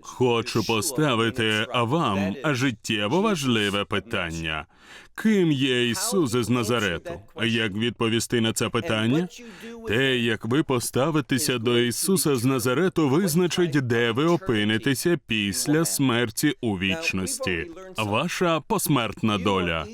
Хочу поставити вам життєво важливе питання. Ким є Ісус із Назарету? Як відповісти на це питання? Те, як ви поставитеся до Ісуса з Назарету, визначить, де ви опинитеся після смерті у вічності. Ваша посмертна доля.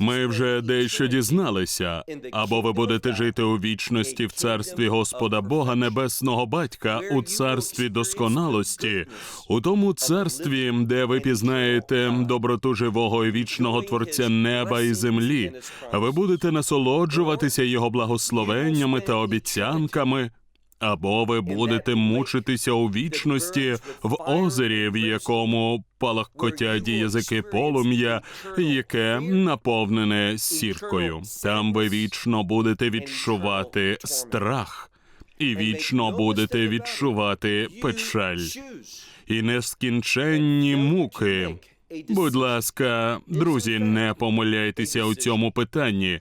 Ми вже дещо дізналися. Або ви будете жити у вічності в царстві Господа Бога Небесного Батька, у царстві досконалості, у тому царстві, де ви пізнаєте доброту живого і вічного Творця неба і землі. Ви будете насолоджуватися його благословеннями та обіцянками. Або ви будете мучитися у вічності в озері, в якому палахкотять язики полум'я, яке наповнене сіркою. Там ви вічно будете відчувати страх, і вічно будете відчувати печаль і нескінченні муки. Будь ласка, друзі, не помиляйтеся у цьому питанні.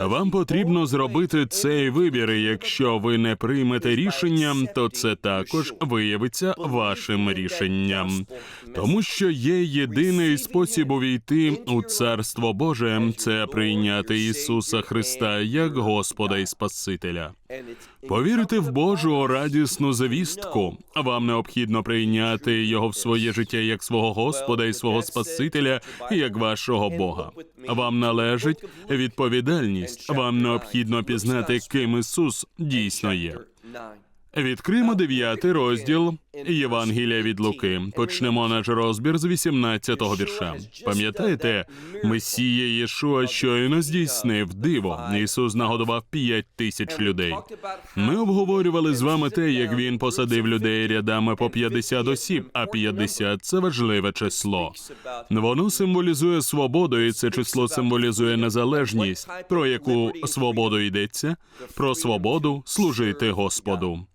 Вам потрібно зробити цей вибір. Якщо ви не приймете рішення, то це також виявиться вашим рішенням, тому що є єдиний спосіб увійти у царство Боже це прийняти Ісуса Христа як Господа і Спасителя. Повірити в Божу радісну завістку. Вам необхідно прийняти його в своє життя як свого Господа і свого Спасителя, як вашого Бога. Вам належить відповідальність. Вам необхідно пізнати, ким Ісус дійсно є. Відкриємо дев'ятий розділ Євангелія від Луки. Почнемо наш розбір з 18-го вірша. Пам'ятаєте, Месія Єшуа щойно здійснив диво. Ісус нагодував п'ять тисяч людей. Ми обговорювали з вами те, як він посадив людей рядами по 50 осіб, а 50 – це важливе число. Воно символізує свободу, і це число символізує незалежність. Про яку свободу йдеться? Про свободу служити Господу.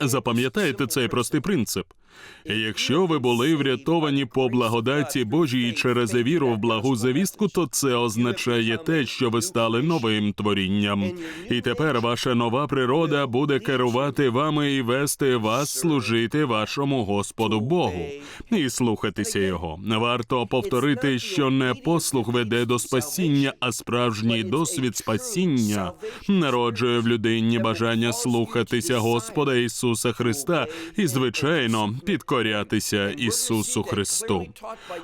Запам'ятайте цей простий принцип. Якщо ви були врятовані по благодаті Божій через віру в благу завістку, то це означає те, що ви стали новим творінням. І тепер ваша нова природа буде керувати вами і вести вас служити вашому Господу Богу і слухатися його. Варто повторити, що не послух веде до спасіння, а справжній досвід спасіння народжує в людині бажання слухатися Господа Ісуса Христа і, звичайно, підкорятися Ісусу Христу.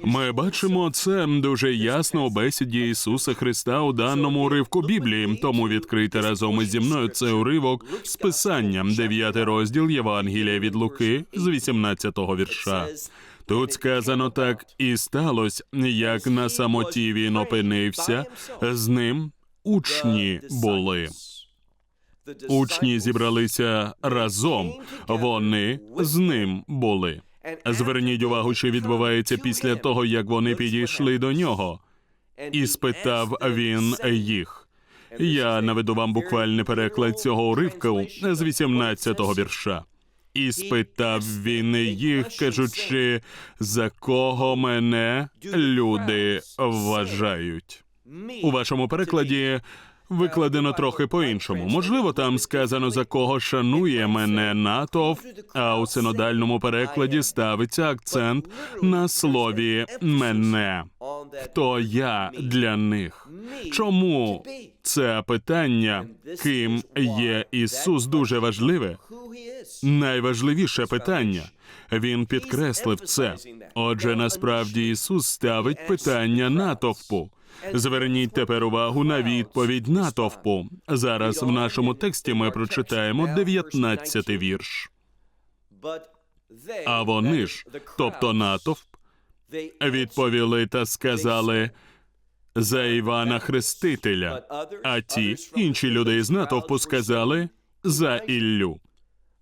Ми бачимо це дуже ясно у бесіді Ісуса Христа у даному уривку Біблії. Тому відкрити разом із зі мною цей уривок з писанням, 9 розділ Євангелія від Луки з 18-го вірша. Тут сказано так, і сталося, як на самоті він опинився, з ним учні були. Учні зібралися разом. Вони з ним були. Зверніть увагу, що відбувається після того, як вони підійшли до нього, і спитав він їх. Я наведу вам буквальний переклад цього уривку з 18-го вірша. І спитав він їх, кажучи, за кого мене люди вважають. У вашому перекладі викладено трохи по-іншому. Можливо, там сказано за кого шанує мене натовп, а у синодальному перекладі ставиться акцент на слові мене. Хто я для них? Чому це питання, ким є Ісус, дуже важливе? Найважливіше питання. Він підкреслив це. Отже, насправді Ісус ставить питання натовпу. Зверніть тепер увагу на відповідь натовпу. Зараз в нашому тексті ми прочитаємо 19-й вірш. А вони ж, тобто натовп, відповіли та сказали: за Івана Хрестителя, а ті інші люди із натовпу сказали за Іллю.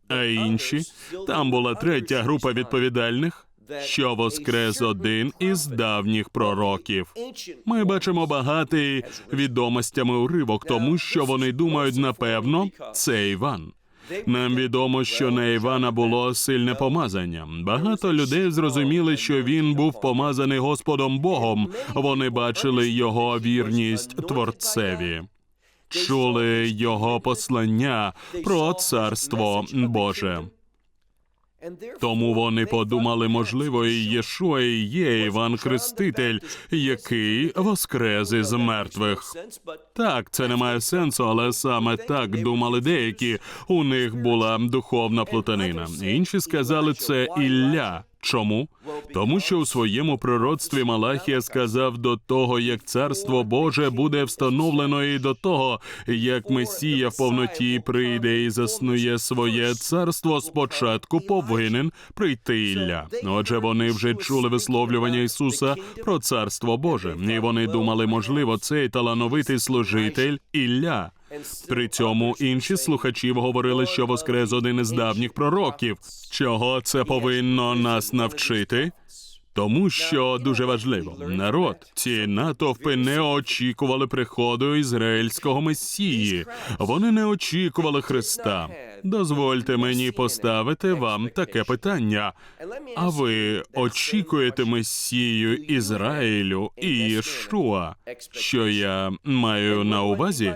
А інші там була третя група відповідальних, що воскрес один із давніх пророків. Ми бачимо багатий відомостями уривок, тому що вони думають, напевно, це Іван. Нам відомо, що на Івана було сильне помазання. Багато людей зрозуміли, що він був помазаний Господом Богом. Вони бачили його вірність Творцеві, чули його послання про царство Боже. Тому вони подумали, можливо, і Єшуа і є Іван Хреститель, який воскрес із мертвих. Так, це не має сенсу, але саме так думали деякі. У них була духовна плутанина. Інші сказали, це Ілля. Чому? Тому що у своєму пророцтві Малахія сказав до того, як царство Боже буде встановлено, і до того, як Месія в повноті прийде і заснує своє царство, спочатку повинен прийти Ілля. Отже, вони вже чули висловлювання Ісуса про царство Боже, і вони думали, можливо, цей талановитий служитель Ілля. При цьому інші слухачі говорили, що воскрес один із давніх пророків. Чого це повинно нас навчити? Тому що дуже важливо, народ ці натовпи не очікували приходу ізраїльського месії. Вони не очікували Христа. Дозвольте мені поставити вам таке питання. А ви очікуєте месію Ізраїлю і Єшуа? Що я маю на увазі?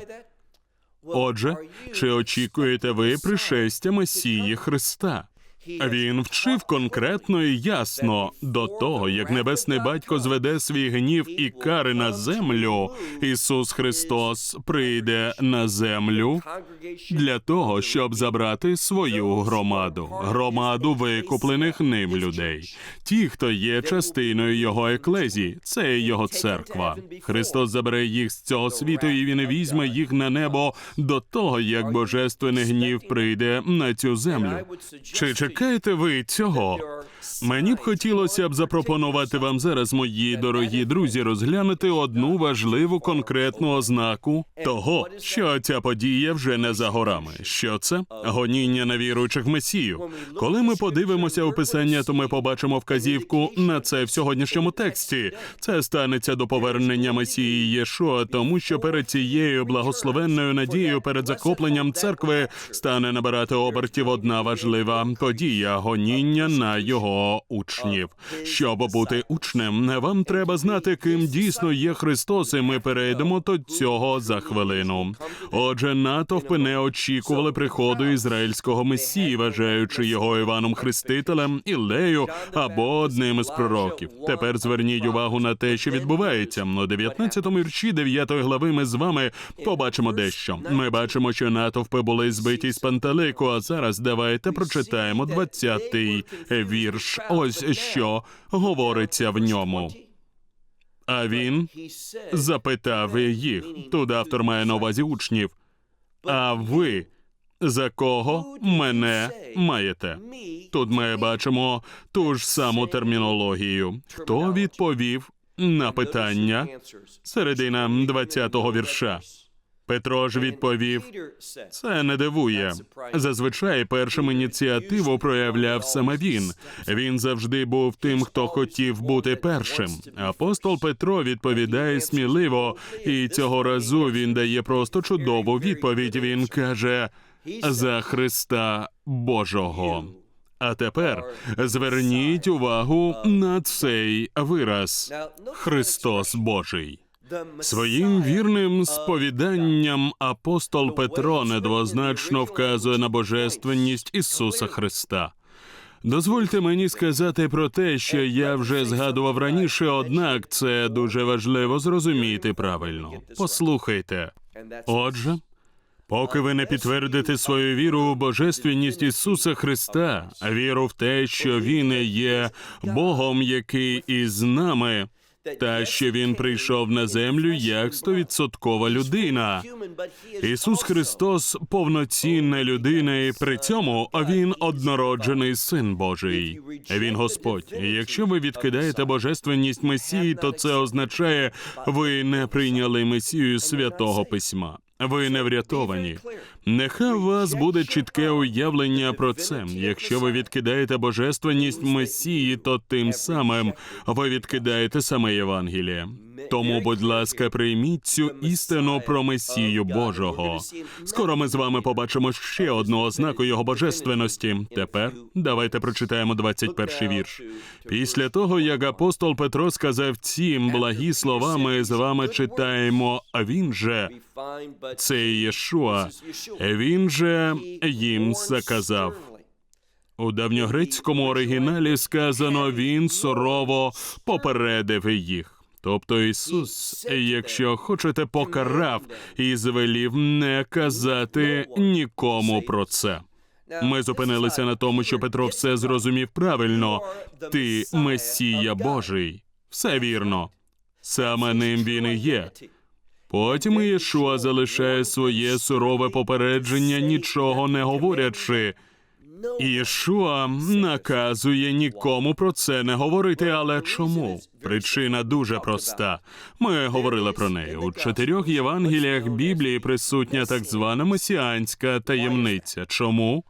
Отже, чи очікуєте ви пришестя Месії Христа? Він вчив конкретно і ясно до того, як небесний батько зведе свій гнів і кари на землю. Ісус Христос прийде на землю для того, щоб забрати свою громаду, громаду викуплених ним людей. Ті, хто є частиною його еклезії, це його церква. Христос забере їх з цього світу, і він візьме їх на небо до того, як божественний гнів прийде на цю землю. Чи чекаєте ви цього? Мені б хотілося б запропонувати вам зараз, мої дорогі друзі, розглянути одну важливу конкретну ознаку того, що ця подія вже не за горами. Що це? Гоніння на віруючих месію. Коли ми подивимося у писання, то ми побачимо вказівку на це в сьогоднішньому тексті. Це станеться до повернення Месії Єшуа, тому що перед цією благословенною надією перед захопленням церкви стане набирати обертів одна важлива подія гоніння на його учнів. Щоб бути учнем, вам треба знати, ким дійсно є Христос, і ми перейдемо до цього за хвилину. Отже, натовпи не очікували приходу ізраїльського месії, вважаючи його Іваном Хрестителем, Іллею або одним із пророків. Тепер зверніть увагу на те, що відбувається. У 19-му вірші 9 глави ми з вами побачимо дещо. Ми бачимо, що натовпи були збиті з пантелику. А зараз давайте прочитаємо 20-й вірш. Ось що говориться в ньому. А він запитав їх. Тут автор має на увазі учнів. А ви за кого мене маєте? Тут ми бачимо ту ж саму термінологію. Хто відповів на питання? Середина 20-го вірша. Петро ж відповів: це не дивує. Зазвичай першим ініціативу проявляв саме він. Він завжди був тим, хто хотів бути першим. Апостол Петро відповідає сміливо, і цього разу він дає просто чудову відповідь. Він каже за Христа Божого. А тепер зверніть увагу на цей вираз Христос Божий. Своїм вірним сповіданням апостол Петро недвозначно вказує на божественність Ісуса Христа. Дозвольте мені сказати про те, що я вже згадував раніше, однак це дуже важливо зрозуміти правильно. Послухайте. Отже, поки ви не підтвердите свою віру у божественність Ісуса Христа, віру в те, що Він є Богом, який із нами, та що він прийшов на землю як стовідсоткова людина. Ісус Христос повноцінна людина, і при цьому він однороджений син Божий. Він Господь. Якщо ви відкидаєте божественність Месії, то це означає, ви не прийняли Месію святого письма. Ви не врятовані. Нехай у вас буде чітке уявлення про це. Якщо ви відкидаєте божественність Месії, то тим самим ви відкидаєте саме Євангеліє. Тому, будь ласка, прийміть цю істину про Месію Божого. Скоро ми з вами побачимо ще одну ознаку його божественності. Тепер давайте прочитаємо 21 вірш. Після того, як апостол Петро сказав ці благі слова, ми з вами читаємо, а він же це Єшуа. Він же їм заказав. У давньогрецькому оригіналі сказано він сурово попередив їх. Тобто Ісус, якщо хочете, покарав і звелів не казати нікому про це. Ми зупинилися на тому, що Петро все зрозумів правильно. Ти Месія Божий. Все вірно. Саме ним він і є. Потім Єшуа залишає своє сурове попередження, нічого не говорячи. Ішуа наказує нікому про це не говорити. Але чому? Причина дуже проста. Ми говорили про неї. У чотирьох Євангеліях Біблії присутня так звана месіанська таємниця. Чому?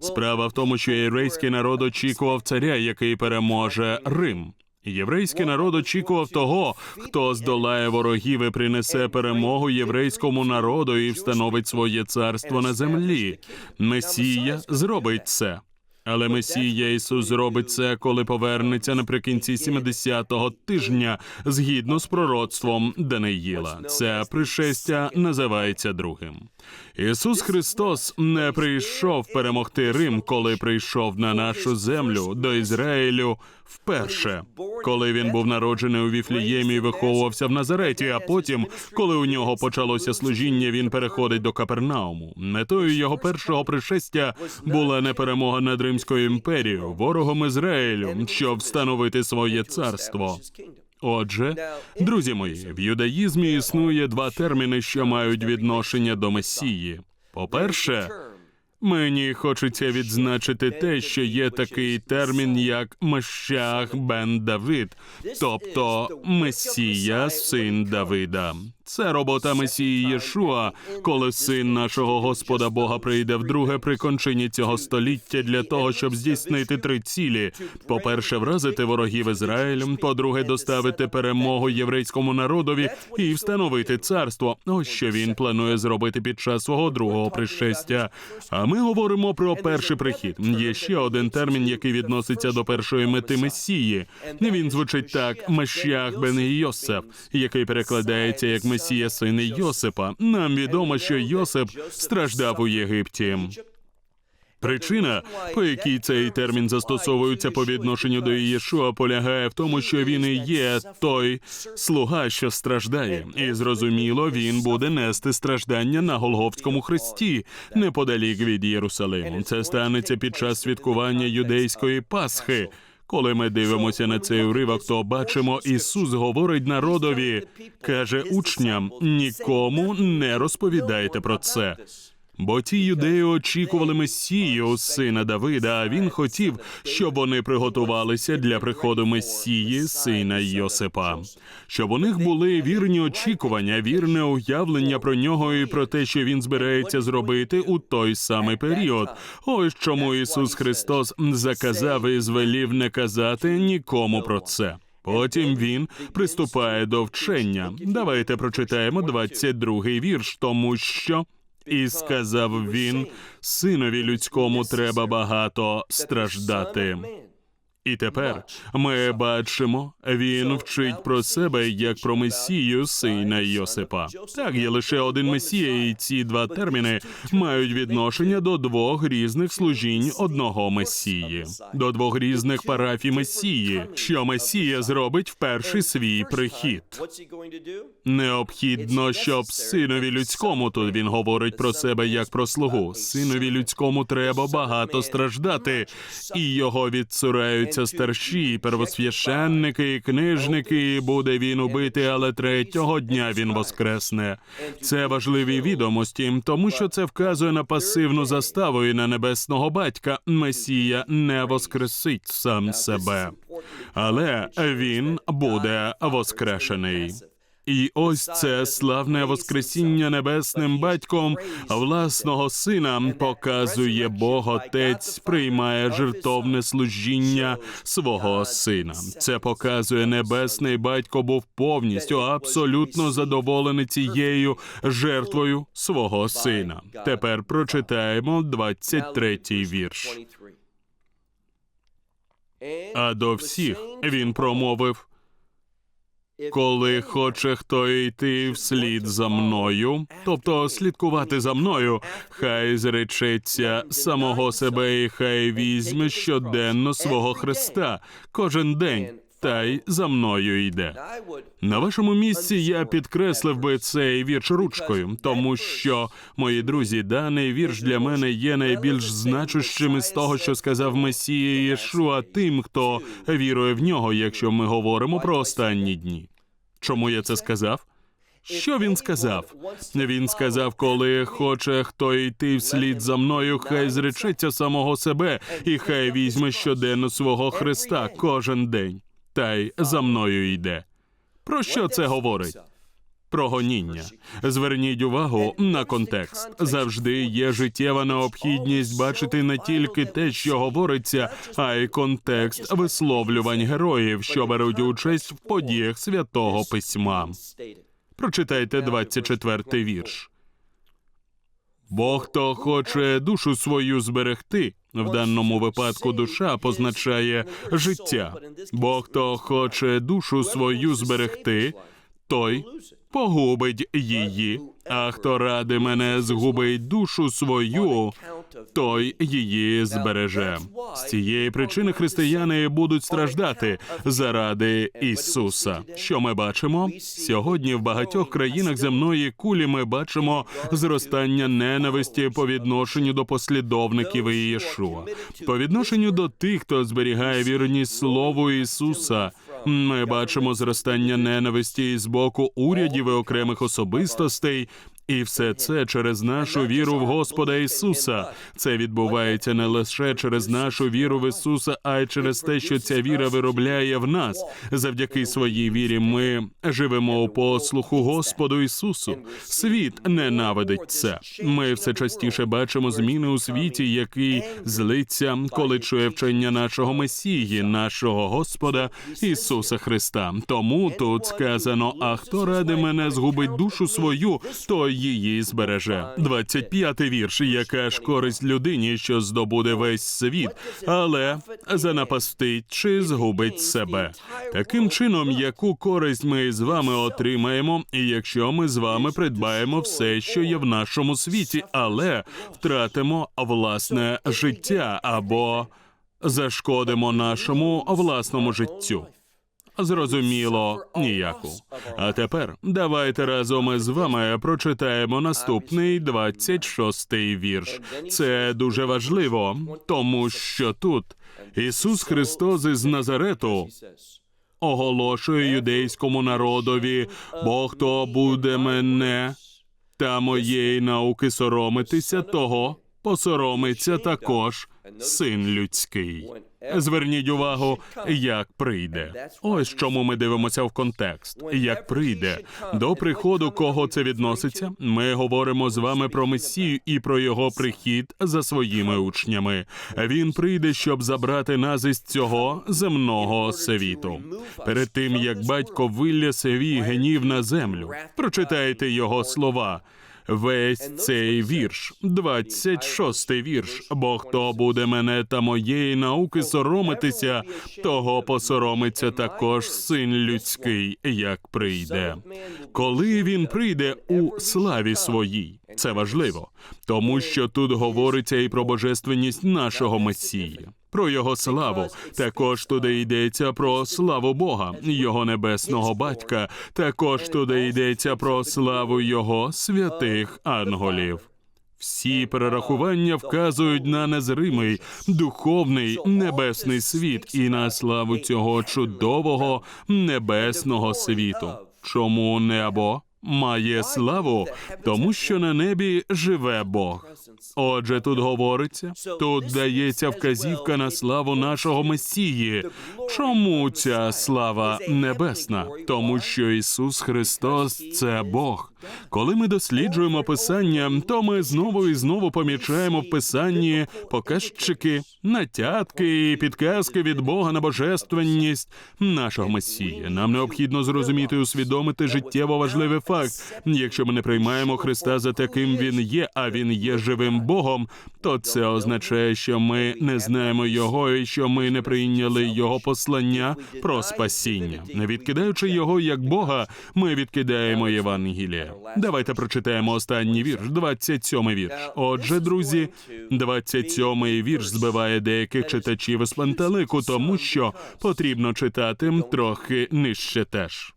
Справа в тому, що єврейський народ очікував царя, який переможе Рим. Єврейський народ очікував того, хто здолає ворогів і принесе перемогу єврейському народу і встановить своє царство на землі. Месія зробить це. Але Месія Ісус зробить це, коли повернеться наприкінці 70-го тижня, згідно з пророцтвом Даниїла. Це пришестя називається другим. Ісус Христос не прийшов перемогти Рим, коли прийшов на нашу землю до Ізраїлю вперше, коли він був народжений у Віфліємі і виховувався в Назареті. А потім, коли у нього почалося служіння, він переходить до Капернауму. Метою його першого пришестя була не перемога над Римською імперією, ворогом Ізраїлю, щоб встановити своє царство. Отже, друзі мої, в юдаїзмі існує два терміни, що мають відношення до Месії. По-перше, мені хочеться відзначити те, що є такий термін, як Мащах бен Давид, тобто Месія, син Давида. Це робота Месії Єшуа, коли син нашого Господа Бога прийде вдруге при кончині цього століття для того, щоб здійснити три цілі: по-перше, вразити ворогів Ізраїлем, по-друге, доставити перемогу єврейському народові і встановити царство. Ось що він планує зробити під час свого другого пришестя. А ми говоримо про перший прихід. Є ще один термін, який відноситься до першої мети Месії. Він звучить так: Мащах бен Йосеф, який перекладається як Месія син Йосипа. Нам відомо, що Йосип страждав у Єгипті. Причина, по якій цей термін застосовується по відношенню до Єшуа, полягає в тому, що він і є той слуга, що страждає, і зрозуміло, він буде нести страждання на Голговському хресті неподалік від Єрусалиму. Це станеться під час святкування юдейської Пасхи. Коли ми дивимося на цей уривок, то бачимо, Ісус говорить народові, каже учням: нікому не розповідайте про це. Бо ті юдеї очікували Месію, сина Давида, а він хотів, щоб вони приготувалися для приходу Месії, сина Йосипа, щоб у них були вірні очікування, вірне уявлення про нього і про те, що він збирається зробити у той самий період. Ось чому Ісус Христос заказав і звелів не казати нікому про це. Потім він приступає до вчення. Давайте прочитаємо 22-й вірш, тому що. І сказав він: синові людському треба багато страждати. І тепер ми бачимо, він вчить про себе як про месію сина Йосипа. Так є лише один месія, і ці два терміни мають відношення до двох різних служінь одного месії, до двох різних парафій месії, що месія зробить в перший свій прихід. Необхідно, щоб синові людському тут він говорить про себе як про слугу. Синові людському треба багато страждати, і його відцурають зіб'ються старші, первосвященники книжники, і буде він убитий, але третього дня він воскресне. Це важливі відомості, тому що це вказує на пасивну заставу і на небесного батька. Месія не воскресить сам себе, але він буде воскрешений. І ось це славне Воскресіння небесним батьком власного сина показує Бог Отець, приймає жертовне служіння свого сина. Це показує небесний батько був повністю абсолютно задоволений цією жертвою свого сина. Тепер прочитаємо 23-й вірш. А до всіх він промовив. Коли хоче хто йти вслід за мною, тобто слідкувати за мною, хай зречеться самого себе і хай візьме щоденно свого Христа кожен день, та й за мною йде. На вашому місці я підкреслив би цей вірш ручкою, тому що, мої друзі, даний вірш для мене є найбільш значущим із того, що сказав Месія Єшуа тим, хто вірує в нього, якщо ми говоримо про останні дні. Чому я це сказав? Що він сказав? Він сказав, коли хоче хто йти вслід за мною, хай зречеться самого себе, і хай візьме щоденно свого Христа кожен день, та й за мною йде. Про що це говорить? Про гоніння. Зверніть увагу на контекст. Завжди є життєва необхідність бачити не тільки те, що говориться, а й контекст висловлювань героїв, що беруть участь в подіях святого письма. Прочитайте 24-й вірш. Бо хто хоче душу свою зберегти, в даному випадку душа позначає життя. Бо хто хоче душу свою зберегти, той погубить її. А хто ради мене згубить душу свою, той її збереже. З цієї причини християни будуть страждати заради Ісуса. Що ми бачимо сьогодні? В багатьох країнах земної кулі ми бачимо зростання ненависті по відношенню до послідовників Ієшуа, по відношенню до тих, хто зберігає вірність Слову Ісуса. Ми бачимо зростання ненависті з боку урядів і окремих особистостей. І все це через нашу віру в Господа Ісуса. Це відбувається не лише через нашу віру в Ісуса, а й через те, що ця віра виробляє в нас. Завдяки своїй вірі ми живемо у послуху Господу Ісусу. Світ ненавидить це. Ми все частіше бачимо зміни у світі, який злиться, коли чує вчення нашого Месії, нашого Господа Ісуса Христа. Тому тут сказано: а хто ради мене згубить душу свою, то її збереже. 25-й вірш. Яка ж користь людині, що здобуде весь світ, але занапастить чи згубить себе. Таким чином, яку користь ми з вами отримаємо, і якщо ми з вами придбаємо все, що є в нашому світі, але втратимо власне життя або зашкодимо нашому власному життю. Зрозуміло, ніяку. А тепер давайте разом із вами прочитаємо наступний 26-й вірш. Це дуже важливо, тому що тут Ісус Христос із Назарету оголошує юдейському народові, бо хто буде мене та моєї науки соромитися, того посоромиться також син людський. Зверніть увагу, як прийде. Ось чому ми дивимося в контекст. Як прийде до приходу, кого це відноситься? Ми говоримо з вами про Месію і про його прихід за своїми учнями. Він прийде, щоб забрати нас із цього земного світу. Перед тим як батько вилє свій гнів на землю. Прочитайте його слова. Весь цей вірш, 26-й вірш. Бо хто буде мене та моєї науки соромитися, того посоромиться також син людський, як прийде. Коли він прийде у славі своїй, це важливо, тому що тут говориться і про божественність нашого Месії. Про його славу також туди йдеться про славу Бога, його небесного батька. Також туди йдеться про славу його святих анголів. Всі перерахування вказують на незримий, духовний небесний світ і на славу цього чудового небесного світу. Чому небо має славу? Тому що на небі живе Бог. Отже, тут говориться, тут дається вказівка на славу нашого Месії. Чому ця слава небесна? Тому що Ісус Христос це Бог. Коли ми досліджуємо Писання, то ми знову і знову помічаємо в Писанні показчики, натятки і підказки від Бога на божественність нашого Месії. Нам необхідно зрозуміти і усвідомити життєво важливий факт. Якщо ми не приймаємо Христа за таким він є, а він є живим Богом, то це означає, що ми не знаємо Його і що ми не прийняли Його послання про спасіння. Не відкидаючи його як Бога, ми відкидаємо Євангеліє. Давайте прочитаємо останній вірш, 27-й вірш. Отже, друзі, 27-й вірш збиває деяких читачів із пантелику, тому що потрібно читати трохи нижче теж.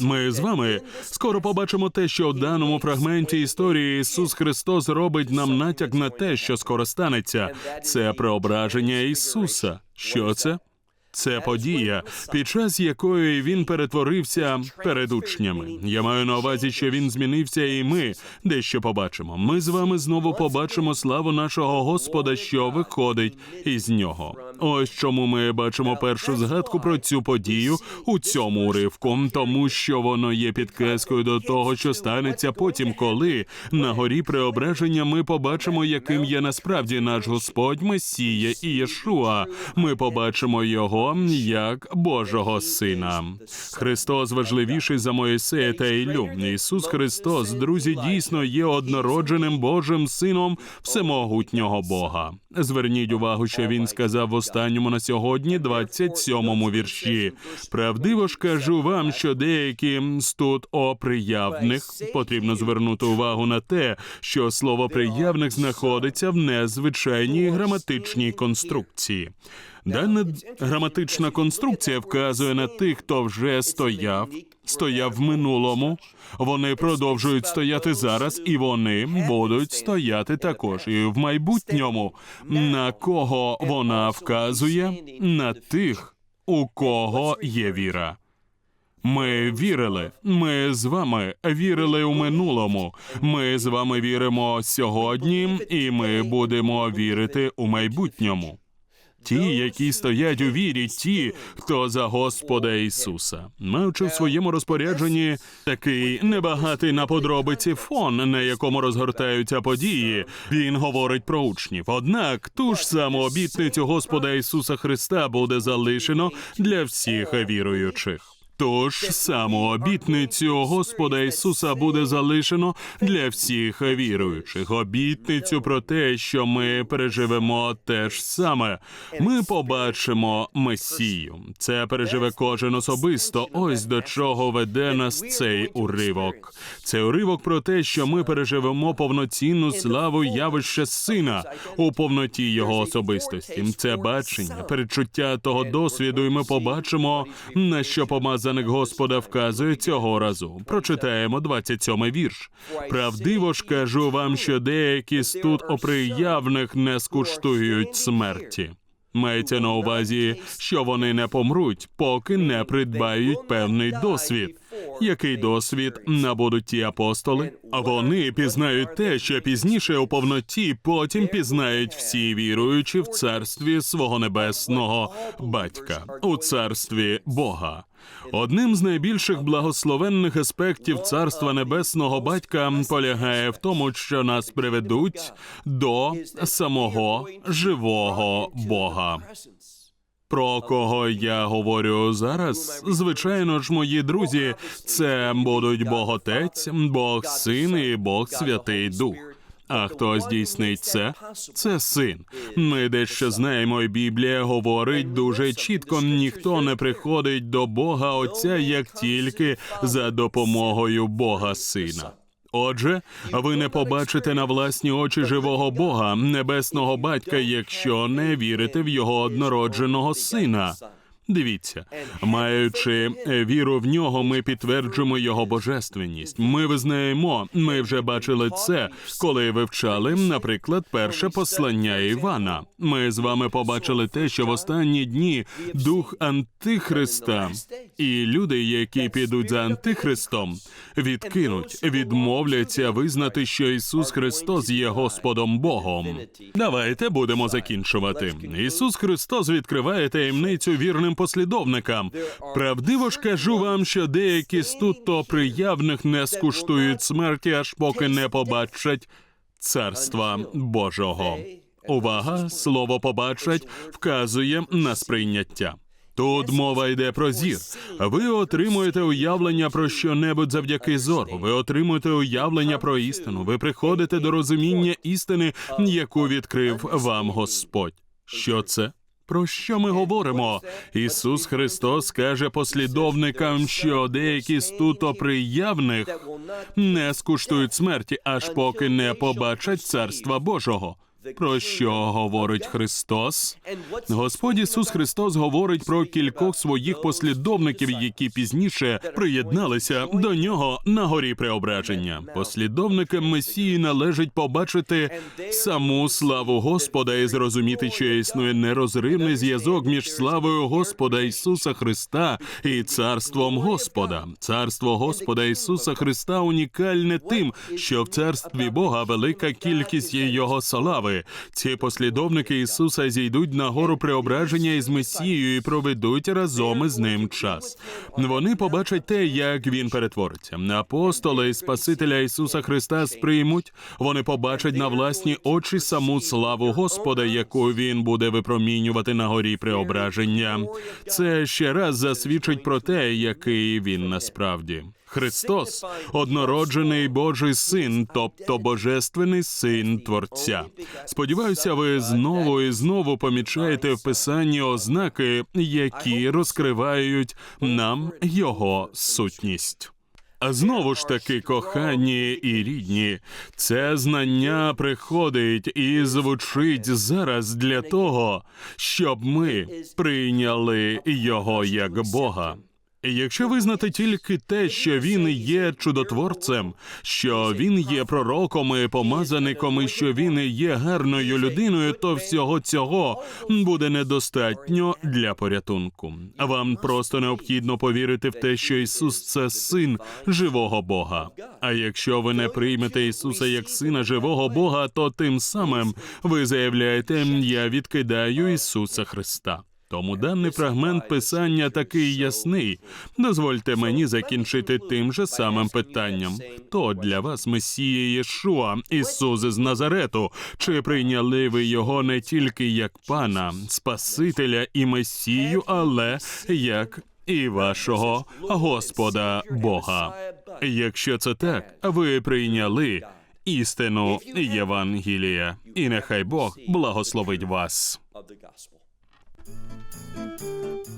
Ми з вами скоро побачимо те, що у даному фрагменті історії Ісус Христос робить нам натяк на те, що скоро станеться. Це преображення Ісуса. Що це? Це подія, під час якої він перетворився перед учнями. Я маю на увазі, що він змінився, і ми дещо побачимо. Ми з вами знову побачимо славу нашого Господа, що виходить із нього. Ось чому ми бачимо першу згадку про цю подію у цьому уривку, тому що воно є підказкою до того, що станеться потім, коли на горі преображення ми побачимо, яким є насправді наш Господь Месія і Єшуа. Ми побачимо його як Божого Сина. Христос важливіший за Моїсея та Іллю. Ісус Христос, друзі, дійсно є однородженим Божим Сином всемогутнього Бога. Зверніть увагу, що він сказав останньому на сьогодні, 27-му вірші. Правдиво ж кажу вам, що деякі з тут о приявних потрібно звернути увагу на те, що слово приявних знаходиться в незвичайній граматичній конструкції. Дана граматична конструкція вказує на тих, хто вже стояв, стояв в минулому. Вони продовжують стояти зараз, і вони будуть стояти також і в майбутньому. На кого вона вказує? На тих, у кого є віра. Ми вірили. Ми з вами вірили у минулому. Ми з вами віримо сьогодні, і ми будемо вірити у майбутньому. Ті, які стоять у вірі, ті, хто за Господа Ісуса, маючи в своєму розпорядженні такий небагатий на подробиці фон, на якому розгортаються події, він говорить про учнів. Однак ту ж саму обітницю Господа Ісуса Христа буде залишено для всіх віруючих. Ту ж саму обітницю Господа Ісуса буде залишено для всіх віруючих. Обітницю про те, що ми переживемо те ж саме. Ми побачимо Месію. Це переживе кожен особисто. Ось до чого веде нас цей уривок. Це уривок про те, що ми переживемо повноцінну славу явища сина у повноті його особистості. Це бачення, передчуття того досвіду, і ми побачимо на що помазаних Господа вказує цього разу. Прочитаємо 27-й вірш. Правдиво ж кажу вам, що деякі з тут оприявних не скуштують смерті. Мається на увазі, що вони не помруть, поки не придбають певний досвід. Який досвід набудуть ті апостоли? А вони пізнають те, що пізніше у повноті потім пізнають всі віруючі в царстві свого небесного батька, у царстві Бога. Одним з найбільших благословенних аспектів царства небесного батька полягає в тому, що нас приведуть до самого живого Бога. Про кого я говорю зараз? Звичайно ж, мої друзі, це будуть Бог Отець, Бог Син і Бог Святий Дух. А хто здійснить це? Це син. Ми дещо знаємо, і Біблія говорить дуже чітко: ніхто не приходить до Бога Отця як тільки за допомогою Бога Сина. Отже, ви не побачите на власні очі живого Бога, небесного батька, якщо не вірите в його однородженого сина. Дивіться, маючи е, віру в нього, ми підтверджуємо його божественність. Ми визнаємо, ми вже бачили це, коли вивчали, наприклад, перше послання Івана. Ми з вами побачили те, що в останні дні дух Антихриста і люди, які підуть за Антихристом, відкинуть, відмовляться визнати, що Ісус Христос є Господом Богом. Давайте будемо закінчувати. Ісус Христос відкриває таємницю вірним послідовникам. Правдиво ж кажу вам, що деякі з тут то приявних не скуштують смерті, аж поки не побачать царства Божого. Увага, слово побачать вказує на сприйняття. Тут мова йде про зір. Ви отримуєте уявлення про що-небудь завдяки зору. Ви отримуєте уявлення про істину. Ви приходите до розуміння істини, яку відкрив вам Господь. Що це? Про що ми говоримо? Ісус Христос каже послідовникам, що деякі з туто приявних не скуштують смерті, аж поки не побачать царства Божого. Про що говорить Христос? Господь Ісус Христос говорить про кількох своїх послідовників, які пізніше приєдналися до нього на горі преображення. Послідовникам Месії належить побачити саму славу Господа і зрозуміти, що існує нерозривний зв'язок між славою Господа Ісуса Христа і царством Господа. Царство Господа Ісуса Христа унікальне тим, що в царстві Бога велика кількість є Його слави. Ці послідовники Ісуса зійдуть на гору преображення із Месією і проведуть разом із ним час. Вони побачать те, як він перетвориться. Апостоли Спасителя Ісуса Христа сприймуть. Вони побачать на власні очі саму славу Господа, яку він буде випромінювати на горі преображення. Це ще раз засвідчить про те, який він насправді. Христос однороджений Божий син, тобто божественний син Творця. Сподіваюся, ви знову і знову помічаєте в писанні ознаки, які розкривають нам його сутність. А знову ж таки, кохані і рідні, це знання приходить і звучить зараз для того, щоб ми прийняли його як Бога. Якщо визнати тільки те, що він є чудотворцем, що він є пророком і помазаником, і що він є гарною людиною, то всього цього буде недостатньо для порятунку. Вам просто необхідно повірити в те, що Ісус це син живого Бога. А якщо ви не приймете Ісуса як сина живого Бога, то тим самим ви заявляєте, я відкидаю Ісуса Христа. Тому даний фрагмент писання такий ясний. Дозвольте мені закінчити тим же самим питанням: хто для вас Месія Єшуа, Ісус з Назарету? Чи прийняли ви його не тільки як пана, Спасителя і Месію, але як і вашого Господа Бога? Якщо це так, ви прийняли істину Євангелія, і нехай Бог благословить вас. Thank you.